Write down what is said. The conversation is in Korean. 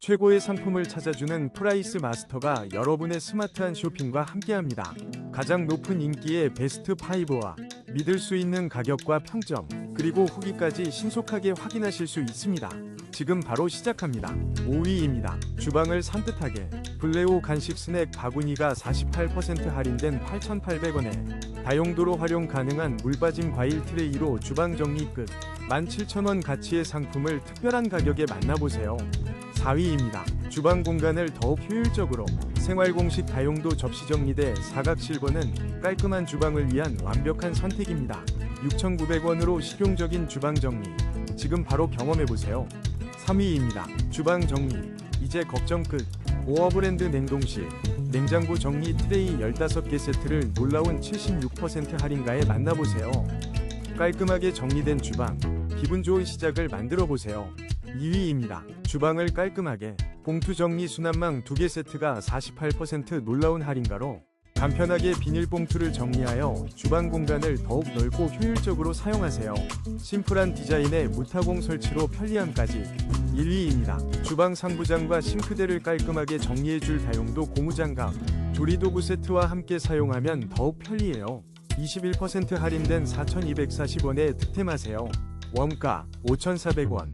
최고의 상품을 찾아주는 프라이스 마스터가 여러분의 스마트한 쇼핑과 함께합니다. 가장 높은 인기의 베스트 5와 믿을 수 있는 가격과 평점, 그리고 후기까지 신속하게 확인하실 수 있습니다. 지금 바로 시작합니다. 5위입니다. 주방을 산뜻하게 블레오 간식 스낵 바구니가 48% 할인된 8,800원에 다용도로 활용 가능한 물빠짐 과일 트레이로 주방 정리 끝. 17,000원 가치의 상품을 특별한 가격에 만나보세요. 4위입니다. 주방 공간을 더욱 효율적으로 생활 공식 다용도 접시 정리대 사각 실버는 깔끔한 주방을 위한 완벽한 선택입니다. 6,900원으로 실용적인 주방 정리. 지금 바로 경험해 보세요. 3위입니다. 주방 정리. 이제 걱정 끝. 오어 브랜드 냉동실. 냉장고 정리 트레이 15개 세트를 놀라운 76% 할인가에 만나보세요. 깔끔하게 정리된 주방. 기분 좋은 시작을 만들어 보세요. 2위입니다. 주방을 깔끔하게 봉투 정리 수납망 2개 세트가 48% 놀라운 할인가로 간편하게 비닐봉투를 정리하여 주방 공간을 더욱 넓고 효율적으로 사용하세요. 심플한 디자인의 무타공 설치로 편리함까지 1위입니다. 주방 상부장과 싱크대를 깔끔하게 정리해줄 다용도 고무장갑 조리도구 세트와 함께 사용하면 더욱 편리해요. 21% 할인된 4,240원에 득템하세요. 원가 5,400원